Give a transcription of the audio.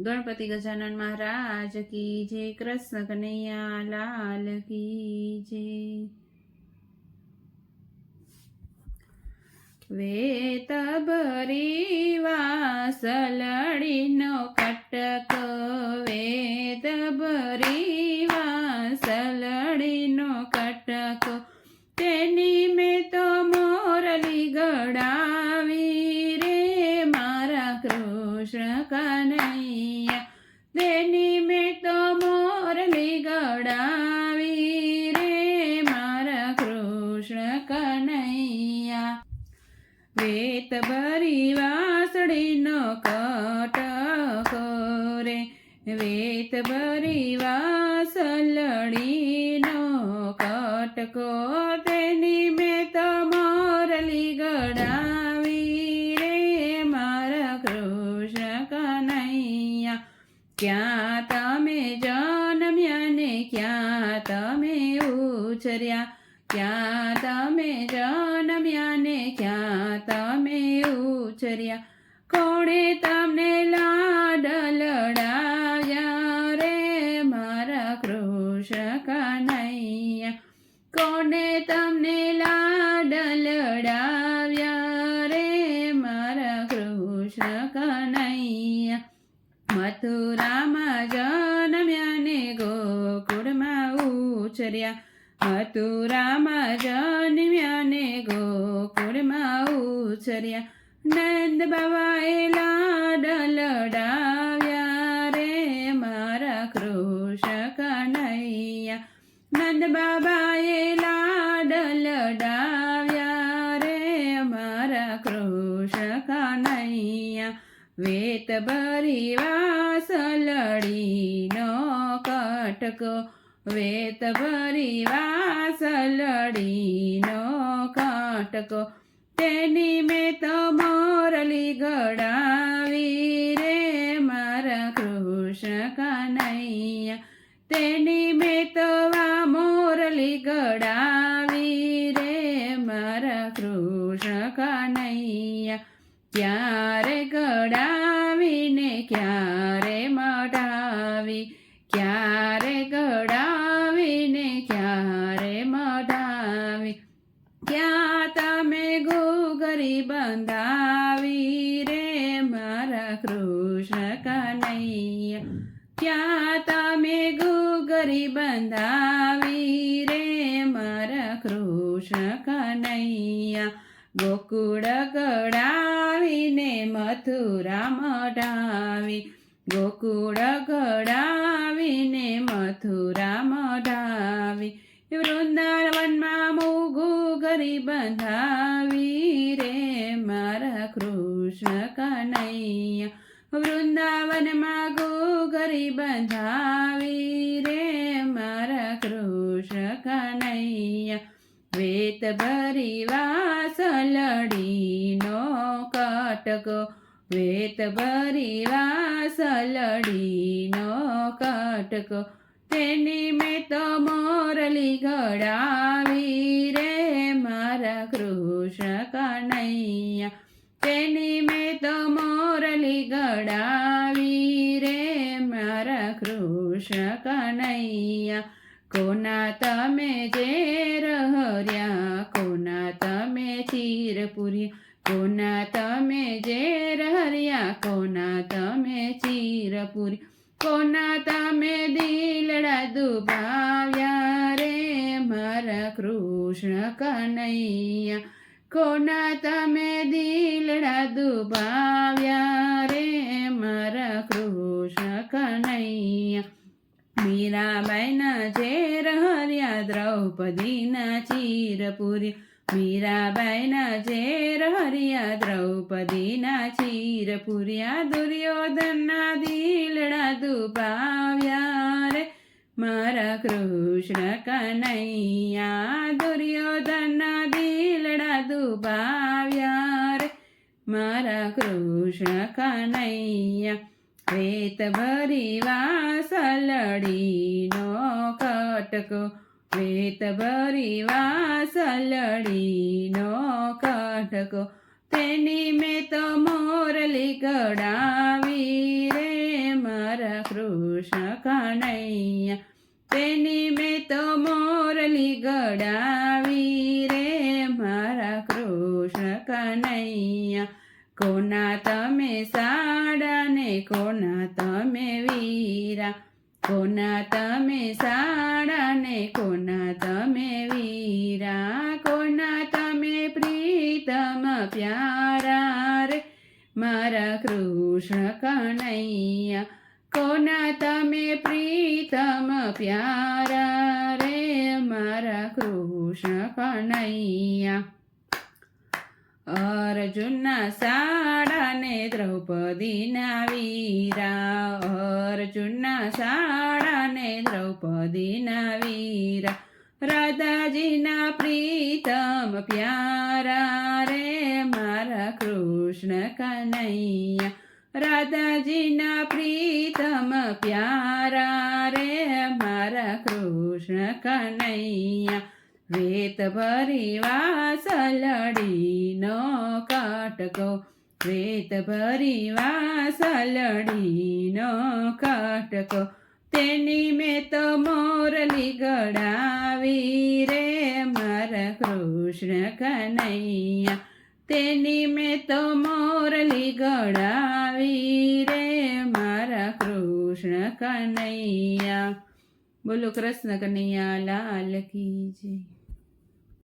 ગણપતિ ગજાનન મહારાજ કી જય કૃષ્ણ કનૈયા લાલ કી જય. વેત ભરી વેત ભરી વાસળીનો કટકો રે વેત ભરી વાસલડીનો કટકો તેની મેં તો મોરલી ગડાવી રે મારા કૃષ્ણ કનૈયા ક્યાં તમે જન્મ્યા ને ક્યાં તમે ઉછર્યા? ક્યાં કૃષ્ણ કનૈયા મથુરામાં જન્મ્યા ને ગોકુળમાં ઉછર્યા મથુરામાં જન્મ્યા ને ગોકુળમાં ઉછર્યા નંદ બાબાએ લાડ લડાવ્યા રે મારા કૃષ્ણ કનૈયા નંદ બાબાએ લાડ વેત ભરી વાસલડીનો કટકો. વેત ભરી વાસલડીનો કટકો. તેની મેં તો મોરલી ગડાવી રે મારા કૃષ્ણ કનૈયા. તેની મેં તો વા મોરલી ગડાવી ક્યારે ગડાવીને ક્યારે મઢાવી? ક્યારે ગડાવીને ક્યારે મઢાવી? ક્યાં તમે ગુગરી બંધાવી રે મારા કૃષ્ણ કનૈયા? ક્યાં તમે ગુગરી બંધાવી રે મારા કૃષ્ણ કનૈયા? ગોકુળ ગડાવીને મથુરા મઢાવી. ગોકુળ ગડાવીને મથુરા મઢાવી. વૃંદાવનમાં મૂગું ગરી બંધાવી રે મારા કૃષ્ણ કનૈયા. વૃંદાવનમાં ગોગરી બંધાવી રે મારા કૃષ્ણ કનૈયા. વેત ભરી કટકો વેત ભરી વાસલડીનો કટક. તેની મેં તો મોરલી ઘડાવી રે મારા કૃષ્ણ કનૈયા. તેની મેં તો મોરલી ગડાવી કોના તમે જે રહર્યા કોના તમે ચીરપુરી, કોના તમે દિલડા દુભાવ્યા રે, મારા કૃષ્ણ કનૈયા, કોના તમે દિલડા દુભાવ્યા રે, મારા કૃષ્ણ કનૈયા. મીરાબાઈના ઝેર હર્યા, દ્રૌપદીના ચીરપુરી મીરાબાઈના ઝેર, હરિયા દ્રૌપદીના ચીરપુર્યા દુર્યોધનના દીલડા દુભાવ્યા રે. મારા કૃષ્ણ કનૈયા દુર્યોધનના દિલડા દુભાવ્યા રે. મારા કૃષ્ણ કનૈયા વેત ભરી વાસલડીનો કટકો વેત ભરી વાસલડીનો કટકો તેની મેં તો મોરલી ગડાવી રે કૃષ્ણ કનૈયા. તેની મેં તો મોરલી ગડાવી રે મારા કૃષ્ણ કનૈયા. કોના તમે સાડા ને કોના તમે વીરા. કોના તમે સાડા ને કોના તમે વીરા? કોના તમે પ્રીતમ પ્યારા રે? મારા કૃષ્ણ કનૈયા, કોના તમે પ્રીતમ પ્યારા રે? મારા કૃષ્ણ કનૈયા. અર્જુનના સાડાને દ્રૌપદીના વીરા. અર્જુનના સાડાને દ્રૌપદીના વીરા. રાધાજીના પ્રીતમ પ્યારા રે મારા કૃષ્ણ કનૈયા. રાધાજીના પ્રીતમ પ્યારા રે મારા કૃષ્ણ કનૈયા. વેત ભરી વાસલડીનો કાટકો. વેત ભરી વાસલડીનો કાટકો. તેની મેં તો મોરલી ગડાવી રે મારા કૃષ્ણ કનૈયા. તેની મેં તો મોરલી ગડાવી રે મારા કૃષ્ણ કનૈયા. બોલો કૃષ્ણ કનૈયા, લાલ કી